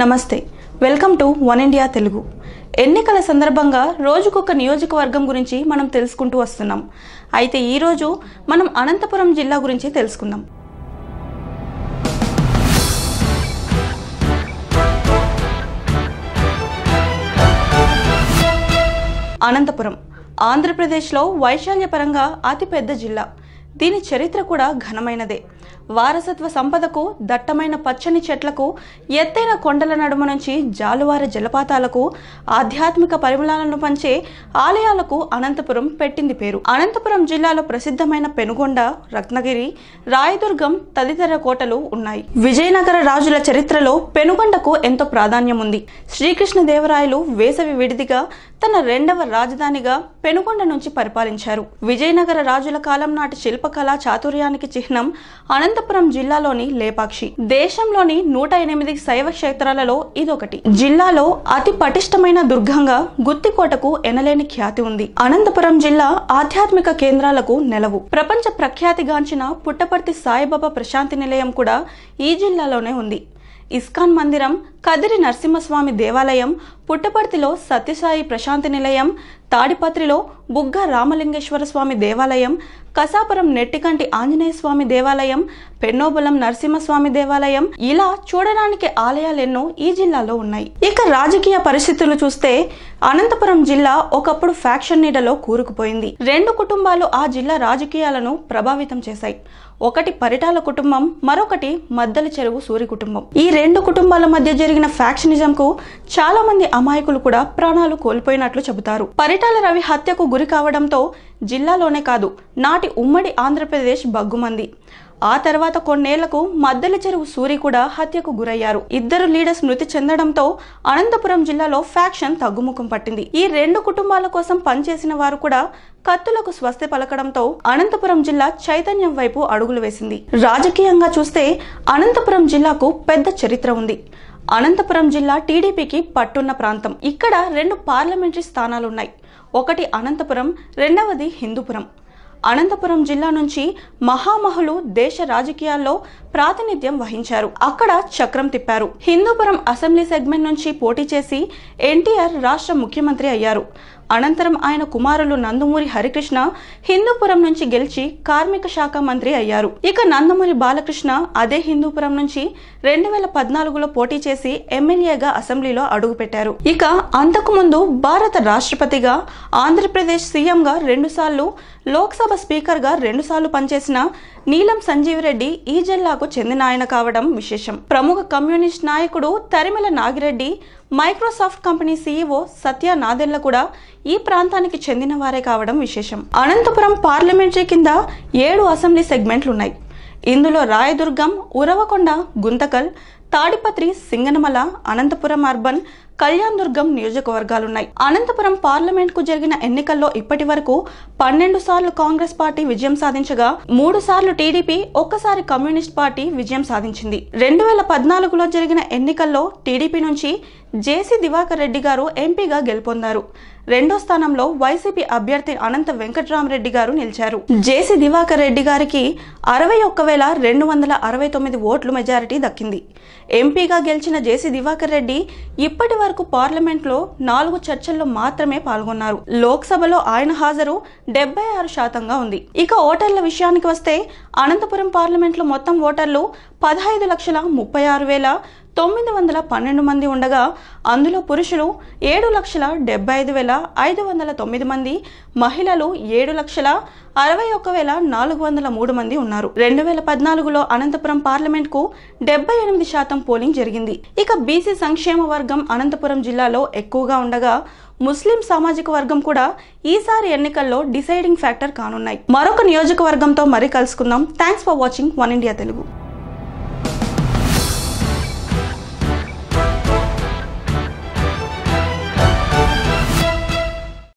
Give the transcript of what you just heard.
నమస్తే. Welcome to one India Telugu. ఎన్నికల సందర్భంగా రోజుకొక నియోజకవర్గం గురించి మనం తెలుసుకుంటూ వస్తున్నాం. అయితే ఈరోజు మనం అనంతపురం జిల్లా గురించి తెలుసుకుందాం. అనంతపురం ఆంధ్రప్రదేశ్లో వైశాల్యపరంగా అతిపెద్ద జిల్లా. దీని చరిత్ర కూడా ఘనమైనదే. వారసత్వ సంపదకు దట్టమైన పచ్చని చెట్లకు ఎత్తైన కొండల నడుమ నుంచి జాలువార జలపాతాలకు ఆధ్యాత్మిక పరిమళాలను పంచే ఆలయాలకు అనంతపురం పెట్టింది పేరు. అనంతపురం జిల్లాలో ప్రసిద్ధమైన పెనుగొండ రత్నగిరి రాయదుర్గం తదితర కోటలు ఉన్నాయి. విజయనగర రాజుల చరిత్రలో పెనుగొండకు ఎంతో ప్రాధాన్యం ఉంది. శ్రీకృష్ణదేవరాయలు వేసవి విడిదిగా తన రెండవ రాజధానిగా పెనుగొండ నుంచి పరిపాలించారు. విజయనగర రాజుల కాలం నాటి శిల్ప శిల్పకళా చాతుర్యానికి చిహ్నం అనంతపురం జిల్లాలోని లేపాక్షి. దేశంలోని నూట ఎనిమిది శైవ క్షేత్రాలలో ఇదొకటి. జిల్లాలో అతి పటిష్టమైన దుర్గంగా గుత్తికోటకు ఎనలేని ఖ్యాతి ఉంది. అనంతపురం జిల్లా ఆధ్యాత్మిక కేంద్రాలకు నెలవు. ప్రపంచ ప్రఖ్యాతిగాంచిన పుట్టపర్తి సాయిబాబా ప్రశాంతి నిలయం కూడా ఈ జిల్లాలోనే ఉంది. ఇస్కాన్ మందిరం కదిరి నరసింహస్వామి దేవాలయం పుట్టపర్తిలో సత్యసాయి ప్రశాంతి నిలయం తాడిపత్రిలో బుగ్గ రామలింగేశ్వర స్వామి దేవాలయం కసాపురం నెట్టికంటి ఆంజనేయ స్వామి దేవాలయం పెన్నోబలం నరసింహస్వామి దేవాలయం ఇలా చూడడానికి ఆలయాలెన్నో ఈ జిల్లాలో ఉన్నాయి. ఇక రాజకీయ పరిస్థితులు చూస్తే అనంతపురం జిల్లా ఒకప్పుడు ఫ్యాక్షన్ నీడలో కూరుకుపోయింది. రెండు కుటుంబాలు ఆ జిల్లా రాజకీయాలను ప్రభావితం చేశాయి. ఒకటి పరిటాల కుటుంబం మరొకటి మద్దల చెరువు సూరి కుటుంబం. ఈ రెండు కుటుంబాల మధ్య జరిగిన ఫ్యాక్షనిజం కు చాలా మంది అమాయకులు కూడా ప్రాణాలు కోల్పోయినట్లు చెబుతారు. పరిటాల రవి హత్యకు గురి కావడంతో జిల్లాలోనే కాదు నాటి ఉమ్మడి ఆంధ్రప్రదేశ్ బగ్గుమంది. ఆ తర్వాత కొన్నేళ్ళకు మద్దెల చెరువు సూరి కూడా హత్యకు గురయ్యారు. ఇద్దరు లీడర్స్ మృతి చెందడంతో అనంతపురం జిల్లాలో ఫ్యాక్షన్ తగ్గుముఖం పట్టింది. ఈ రెండు కుటుంబాల కోసం పనిచేసిన వారు కూడా కత్తులకు స్వస్తి పలకడంతో అనంతపురం జిల్లా చైతన్యం వైపు అడుగులు వేసింది. రాజకీయంగా చూస్తే అనంతపురం జిల్లాకు పెద్ద చరిత్ర ఉంది. అనంతపురం జిల్లా టీడీపీకి పట్టున్న ప్రాంతం. ఇక్కడ రెండు పార్లమెంటరీ స్థానాలున్నాయి. ఒకటి అనంతపురం రెండవది హిందూపురం. అనంతపురం జిల్లా నుంచి మహామహులు దేశ రాజకీయాల్లో ప్రాతినిధ్యం వహించారు. అక్కడ చక్రం తిప్పారు. హిందూపురం అసెంబ్లీ సెగ్మెంట్ నుంచి పోటీ చేసి ఎన్టీఆర్ రాష్ట్ర ముఖ్యమంత్రి అయ్యారు. అనంతరం ఆయన కుమారులు నందమూరి హరికృష్ణ హిందూపురం నుంచి గెలిచి కార్మిక శాఖ మంత్రి అయ్యారు. ఇక నందమూరి బాలకృష్ణ అదే హిందూపురం నుంచి రెండు వేల పద్నాలుగులో పోటీ చేసి ఎమ్మెల్యేగా అసెంబ్లీలో అడుగుపెట్టారు. ఇక అంతకుముందు భారత రాష్ట్రపతిగా ఆంధ్రప్రదేశ్ సీఎంగా రెండుసార్లు లోక్సభ స్పీకర్గా రెండుసార్లు పనిచేసిన నీలం సంజీవరెడ్డి ఈ జిల్లాకు చెందిన ఆయన కావడం విశేషం. ప్రముఖ కమ్యూనిస్ట్ నాయకుడు Tarimela Nagireddy Microsoft company CEO Satya Nadella కూడా ఈ ప్రాంతానికి చెందిన వారే కావడం విశేషం. అనంతపురం పార్లమెంటరీ కింద ఏడు అసెంబ్లీ సెగ్మెంట్లున్నాయి. ఇందులో రాయదుర్గం ఉరవకొండ గుంతకల్ తాడిపత్రి సింగనమల అనంతపురం అర్బన్ కళ్యాణ్ దుర్గం నియోజకవర్గాలున్నాయి. అనంతపురం పార్లమెంట్కు జరిగిన ఎన్నికల్లో ఇప్పటి వరకు పన్నెండు సార్లు కాంగ్రెస్ పార్టీ విజయం సాధించగా మూడు సార్లు టీడీపీ ఒక్కసారి కమ్యూనిస్ట్ పార్టీ విజయం సాధించింది. రెండు వేల పద్నాలుగులో జరిగిన ఎన్నికల్లో టీడీపీ నుంచి జేసీ దివాకర్ రెడ్డి గారు ఎంపీగా గెలుపొందారు. రెండో స్థానంలో వైసీపీ అభ్యర్థి అనంత వెంకట్రామరెడ్డి గారు నిలిచారు. జేసీ దివాకర్ రెడ్డి గారికి అరవై ఒక్క వేల రెండు వందల అరవై తొమ్మిది ఓట్లు మెజారిటీ దక్కింది. ఎంపీగా గెలిచిన జేసీ దివాకర్ రెడ్డి ఇప్పటి వరకు పార్లమెంట్లో నాలుగు చర్చల్లో మాత్రమే పాల్గొన్నారు. లోక్సభలో ఆయన హాజరు డెబ్బై ఆరు శాతంగా ఉంది. ఇక ఓటర్ల విషయానికి వస్తే అనంతపురం పార్లమెంట్లో మొత్తం ఓటర్లు పదహైదు లక్షల ముప్పై ఆరు వేల తొమ్మిది వందల పన్నెండు మంది ఉండగా అందులో పురుషులు ఏడు లక్షల డెబ్బై ఐదు వేల ఐదు వందల తొమ్మిది మంది మహిళలు ఏడు లక్షల అరవై ఒక్క వేల నాలుగు వందల మూడు మంది ఉన్నారు. రెండు వేల పద్నాలుగులో అనంతపురం పార్లమెంట్కు డెబ్బై ఎనిమిది శాతం పోలింగ్ జరిగింది. ఇక బీసీ సంక్షేమ వర్గం అనంతపురం జిల్లాలో ఎక్కువగా ఉండగా ముస్లిం సామాజిక వర్గం కూడా ఈసారి ఎన్నికల్లో డిసైడింగ్ ఫ్యాక్టర్ కానున్నాయి. మరొక నియోజకవర్గంతో మరీ కలుసుకుందాం. Thanks for watching. One India Telugu.